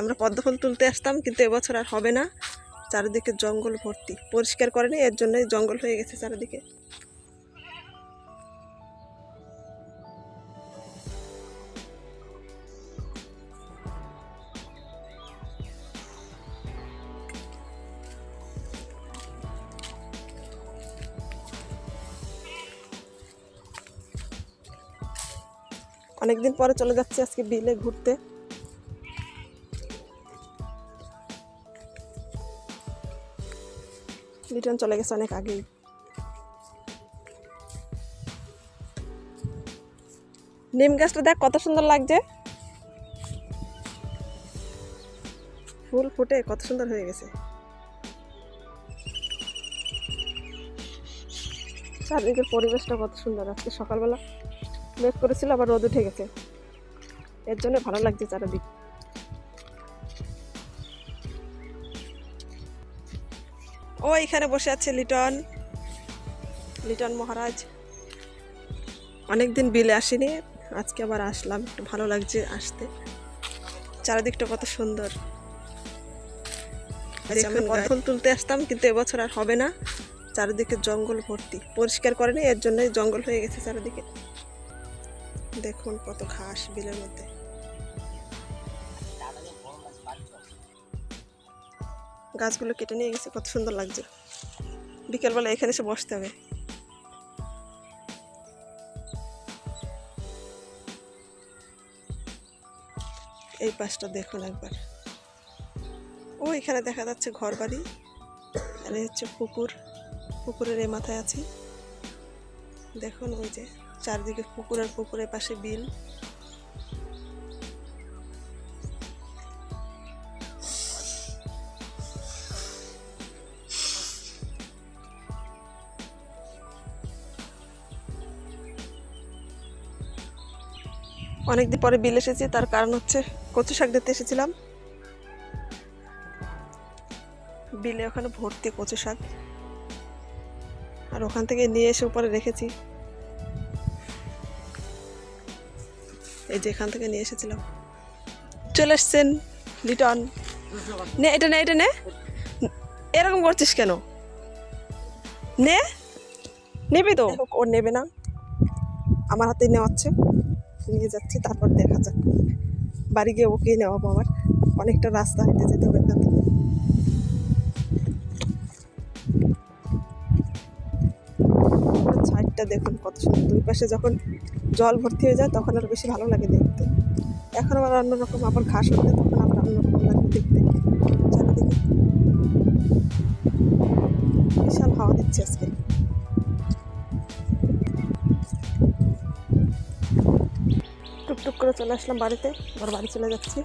আমরা পদ্ম ফুল তুলতে আসতাম, কিন্তু এবছর আর হবে না। চারিদিকে জঙ্গল ভর্তি। পরিষ্কার করেনি, এর জন্যই জঙ্গল হয়ে গেছে চারিদিকে। অনেকদিন পরে চলে যাচ্ছি আজকে বিলে ঘুরতে। লিটন চলে গেছে অনেক আগেই। নিম গাছটা দেখ কত সুন্দর লাগছে। ফুল ফুটে কত সুন্দর হয়ে গেছে। চারদিকের পরিবেশটা কত সুন্দর, আজকে সকালবেলা মেঘ করেছিল, আবার রোদ উঠে গেছে। এর জন্য ভালো লাগছে চারিদিক। ও এখানে বসে আছে লিটন। লিটন মহারাজ। অনেকদিন বিলে আসিনি আজকে আবার আসলাম একটু ভালো লাগছে আসতে। চারিদিকটা কত সুন্দর। আচ্ছা, ফুল তুলতে আসতাম কিন্তু এবছর আর হবে না। চারিদিকে জঙ্গল ভর্তি। পরিষ্কার করেনি এর জন্যই জঙ্গল হয়ে গেছে চারিদিকে। দেখুন কত ঘাস বিলের মধ্যে। গাছগুলো কেটে নিয়ে গেছে, কত সুন্দর লাগছে। বিকেলবেলা এখানে এসে বসতে হবে। এই পাশটা দেখুন একবার। ও, এখানে দেখা যাচ্ছে ঘর বাড়ি আর এই হচ্ছে পুকুর। পুকুরের এ মাথায় আছি। দেখুন ওই যে, চারদিকে পুকুরের পুকুরের পাশে বিল। অনেকদিন পরে বিল এসেছি, তার কারণ হচ্ছে কচু শাক দিতে এসেছিলাম। বিলে ওখানে ভর্তি কচু শাক। আর ওখান থেকে নিয়ে এসে উপরে রেখেছি। এই যে এখান থেকে নিয়ে এসেছিলাম। চলে এসছেন লিটন নে, এটা নে এটা নে। এরকম করছিস কেন? নে। নেবি তো? ও নেবে না। আমার হাতেই নেওয়াচ্ছে নিয়ে যাচ্ছি, তারপর দেখা যাক। বাড়ি গিয়ে ওকে নেওয়াবো আবার। অনেকটা রাস্তা হেঁটে যেতে হবে এখান থেকে। দেখুন কত সুন্দর। দুই পাশে যখন জল ভর্তি হয়ে যায়, তখন আর বেশি ভালো লাগে দেখতে। এখন আবার অন্যরকম আবার ঘাস উঠলে তখন আবার অন্যরকম লাগে দেখতে। চারিদিকে। বিশাল হাওয়া দিচ্ছে আজকে। টুকটুক করে চলে আসলাম বাড়িতে আবার বাড়ি চলে যাচ্ছি।